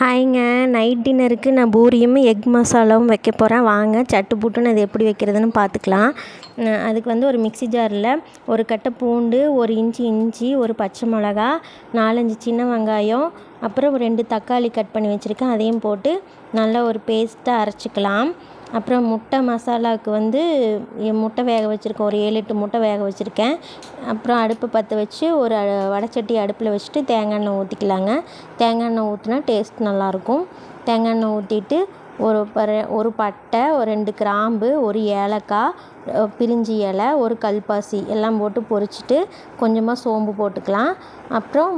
ஹாய்ங்க. Night டின்னருக்கு நான் பூரியும் egg மசாலாவும் வைக்க போகிறேன் வாங்க சட்டு புட்டுன்னு அது எப்படி வைக்கிறதுன்னு பார்த்துக்கலாம். அதுக்கு வந்து ஒரு மிக்ஸி ஜாரில் ஒரு கட்டை பூண்டு ஒரு இன்ச்சு இஞ்சி ஒரு பச்சை மிளகா நாலஞ்சு சின்ன வெங்காயம் அப்புறம் ஒரு ரெண்டு தக்காளி கட் பண்ணி வச்சுருக்கேன். அதையும் போட்டு நல்லா ஒரு பேஸ்ட்டாக அரைச்சிக்கலாம். அப்புறம் முட்டை மசாலாவுக்கு வந்து முட்டை வேக வச்சுருக்கேன். ஒரு ஏழு எட்டு முட்டை வேக வச்சுருக்கேன். அப்புறம் அடுப்பை பற்ற வச்சு ஒரு வடச்சட்டி அடுப்பில் வச்சுட்டு தேங்காய் எண்ணெய் ஊற்றிக்கலாங்க தேங்காய் எண்ணெய் ஊற்றினா டேஸ்ட் நல்லாயிருக்கும் தேங்காய் எண்ணெய் ஊற்றிட்டு ஒரு பர ஒரு பட்டை ஒரு ரெண்டு கிராம்பு ஒரு ஏலக்காய் பிரிஞ்சி இலை ஒரு கல்பாசி எல்லாம் போட்டு பொரிச்சிட்டு கொஞ்சமாக சோம்பு போட்டுக்கலாம். அப்புறம்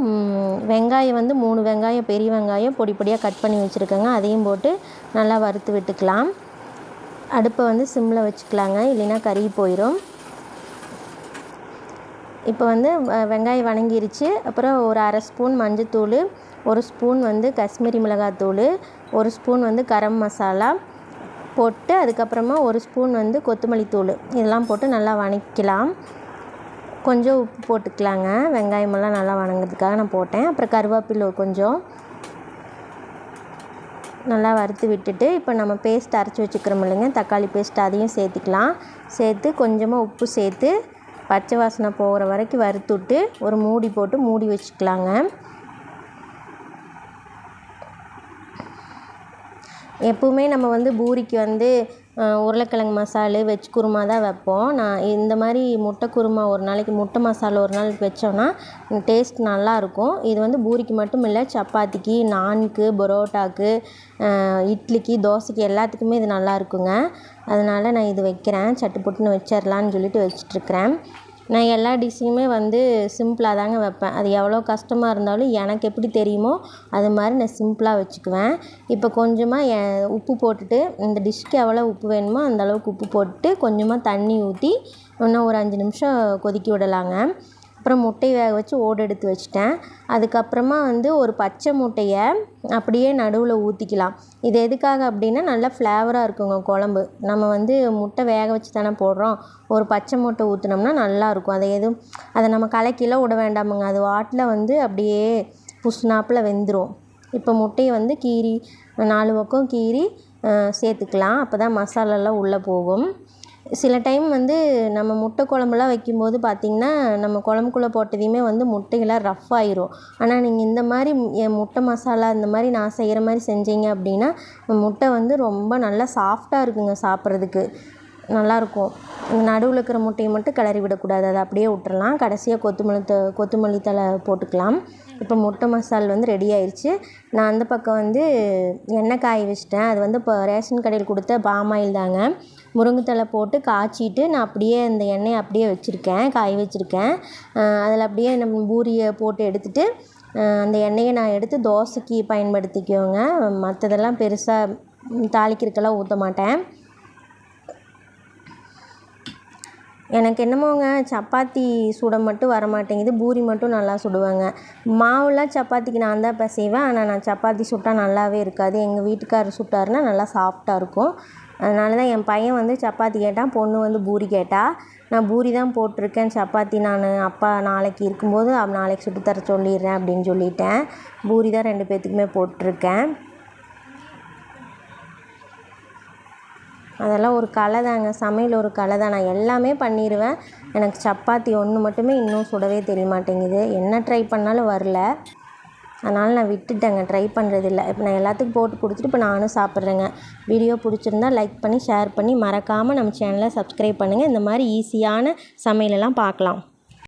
வெங்காயம் வந்து மூணு வெங்காயம் பெரிய வெங்காயம் பொடி பொடியாக கட் பண்ணி வச்சுருக்கேங்க. அதையும் போட்டு நல்லா வறுத்து விட்டுக்கலாம். அடுப்பை வந்து சிம்மில் வச்சுக்கலாங்க. இல்லைன்னா கருகி போயிடும் இப்போ வந்து வெங்காயம் வணங்கிருச்சு. அப்புறம் ஒரு அரை ஸ்பூன் மஞ்சத்தூள் ஒரு ஸ்பூன் வந்து காஷ்மீரி மிளகாத்தூள் ஒரு ஸ்பூன் வந்து கரம் மசாலா போட்டு அதுக்கப்புறமா ஒரு ஸ்பூன் வந்து கொத்தமல்லி தூள். இதெல்லாம் போட்டு நல்லா வணக்கிக்கலாம். கொஞ்சம் உப்பு போட்டுக்கலாங்க. வெங்காயமெல்லாம் நல்லா வணங்குறதுக்காக நான் போட்டேன். அப்புறம் கருவேப்பிலை கொஞ்சம் நல்லா வறுத்து விட்டுட்டு இப்போ நம்ம பேஸ்ட் அரைச்சி வச்சுக்கிறோம் இல்லைங்க. தக்காளி பேஸ்ட் அதையும் சேர்த்துக்கலாம். சேர்த்து கொஞ்சமாக உப்பு சேர்த்து பச்சை வாசனை போகிற வரைக்கும் வறுத்து விட்டு ஒரு மூடி போட்டு மூடி வச்சுக்கலாங்க. எப்போவுமே நம்ம வந்து பூரிக்கு வந்து உருளைக்கிழங்கு மசாலு வெஜ் குருமா தான் வைப்போம். நான் இந்த மாதிரி முட்டை குருமா ஒரு நாளைக்கு முட்டை மசாலா ஒரு நாளைக்கு வச்சோன்னா டேஸ்ட் நல்லாயிருக்கும் இது வந்து பூரிக்கு மட்டும் இல்லை சப்பாத்திக்கு நான்க்கு பரோட்டாக்கு இட்லிக்கு தோசைக்கு எல்லாத்துக்குமே இது நல்லா இருக்குங்க. அதனால் நான் இது வைக்கிறேன். சட்டு புட்டுன்னு வச்சிடலான்னு சொல்லிட்டு வச்சிட்ருக்கிறேன். நான் எல்லா டிஷ்ஷுமே வந்து சிம்பிளாக தாங்க வைப்பேன். அது எவ்வளோ கஷ்டமாக இருந்தாலும் எனக்கு எப்படி தெரியுமோ அது மாதிரி நான் சிம்பிளாக வச்சுக்குவேன். இப்போ கொஞ்சமாக உப்பு போட்டுட்டு இந்த டிஷ்க்கு எவ்வளோ உப்பு வேணுமோ அந்த அளவுக்கு உப்பு போட்டுட்டு கொஞ்சமாக தண்ணி ஊற்றி இன்னும் ஒரு அஞ்சு நிமிஷம் கொதிக்க விடலாங்க. அப்புறம் முட்டையை வேக வச்சு ஓடு எடுத்து வச்சுட்டேன். அதுக்கப்புறமா வந்து ஒரு பச்சை முட்டையை அப்படியே நடுவில் ஊற்றிக்கலாம் இது எதுக்காக அப்படின்னா நல்லா ஃப்ளேவராக இருக்குங்க குழம்பு. நம்ம வந்து முட்டை வேக வச்சு தானே போடுறோம். ஒரு பச்சை முட்டை ஊற்றினோம்னா நல்லாயிருக்கும் அதை எதுவும் அதை நம்ம கலக்கிலாம் விட வேண்டாமுங்க. அது வாட்டில் வந்து அப்படியே புஷ்னாப்பில் வெந்துடும் இப்போ முட்டையை வந்து கீறி நாலு பக்கம் கீறி சேர்த்துக்கலாம். அப்போ தான் மசாலாலாம் உள்ளே போகும். சில டைம் வந்து நம்ம முட்டை குழம்புலாம் வைக்கும்போது பார்த்திங்கன்னா நம்ம குழம்புக்குள்ளே போட்டதையுமே வந்து முட்டையெல்லாம் ரஃப் ஆயிரும். ஆனால் நீங்கள் இந்த மாதிரி என் முட்டை மசாலா இந்த மாதிரி நான் செய்கிற மாதிரி செஞ்சீங்க அப்படின்னா முட்டை வந்து ரொம்ப நல்லா சாஃப்டாக இருக்குங்க சாப்பிட்றதுக்கு. நல்லாயிருக்கும் நடுவில் இருக்கிற முட்டையை மட்டும் கிளறி விடக்கூடாது. அதை அப்படியே விட்டுறலாம். கடைசியாக கொத்தமல்லி த கொத்தமல்லி தழை போட்டுக்கலாம். இப்போ முட்டை மசால் வந்து ரெடி ஆயிடுச்சு நான் அந்த பக்கம் வந்து எண்ணெய் காய வச்சிட்டேன். அது வந்து இப்போ ரேஷன் கடையில் கொடுத்த பாம் ஆயில் தாங்க. முருங்கைத்தழை போட்டு காய்ச்சிட்டு நான் அப்படியே அந்த எண்ணெயை அப்படியே வச்சுருக்கேன் காய வச்சுருக்கேன். அதில் அப்படியே நம்ம பூரியை போட்டு எடுத்துகிட்டு அந்த எண்ணெயை நான் எடுத்து தோசைக்கு பயன்படுத்திக்குவேங்க மற்றதெல்லாம் பெருசாக தாளிக்கிறதுக்கெல்லாம் ஊற்ற மாட்டேன். எனக்கு என்னமோங்க சப்பாத்தி சுட மட்டும் வர மாட்டேங்குது பூரி மட்டும் நல்லா சுடுவேங்க. மாவுலாம் சப்பாத்திக்கு நான் தான் பிசைவேன். ஆனால் நான் சப்பாத்தி சுட்டால் நல்லாவே இருக்காது. எங்கள் வீட்டுக்காரர் சுட்டாருன்னா நல்லா சாஃப்டாக இருக்கும். அதனால தான் என் பையன் வந்து சப்பாத்தி கேட்டான் பொண்ணு வந்து பூரி கேட்டால் நான் பூரி தான் போட்டிருக்கேன் சப்பாத்தி நான் அப்பா நாளைக்கு இருக்கும்போது நாளைக்கு சுட்டு தர சொல்லிடுறேன் அப்படின்னு சொல்லிட்டேன். பூரி தான் ரெண்டு பேர்த்துக்குமே போட்டிருக்கேன். அதெல்லாம் ஒரு கலை தாங்க சமையல் ஒரு கலை தான். நான் எல்லாமே பண்ணிடுவேன் எனக்கு சப்பாத்தி ஒன்று மட்டுமே இன்னும் சுடவே தெரிய மாட்டேங்குது. என்ன ட்ரை பண்ணாலும் வரல. அதனால் நான் விட்டுட்டேங்க ட்ரை பண்ணுறதில்ல இப்போ நான் எல்லாத்துக்கும் போட்டு கொடுத்துட்டு இப்போ நானும் சாப்பிட்றேங்க. வீடியோ பிடிச்சிருந்தா லைக் பண்ணி ஷேர் பண்ணி மறக்காமல் நம்ம சேனலை சப்ஸ்கிரைப் பண்ணுங்கள் இந்த மாதிரி ஈஸியான சமையலெல்லாம் பார்க்கலாம்.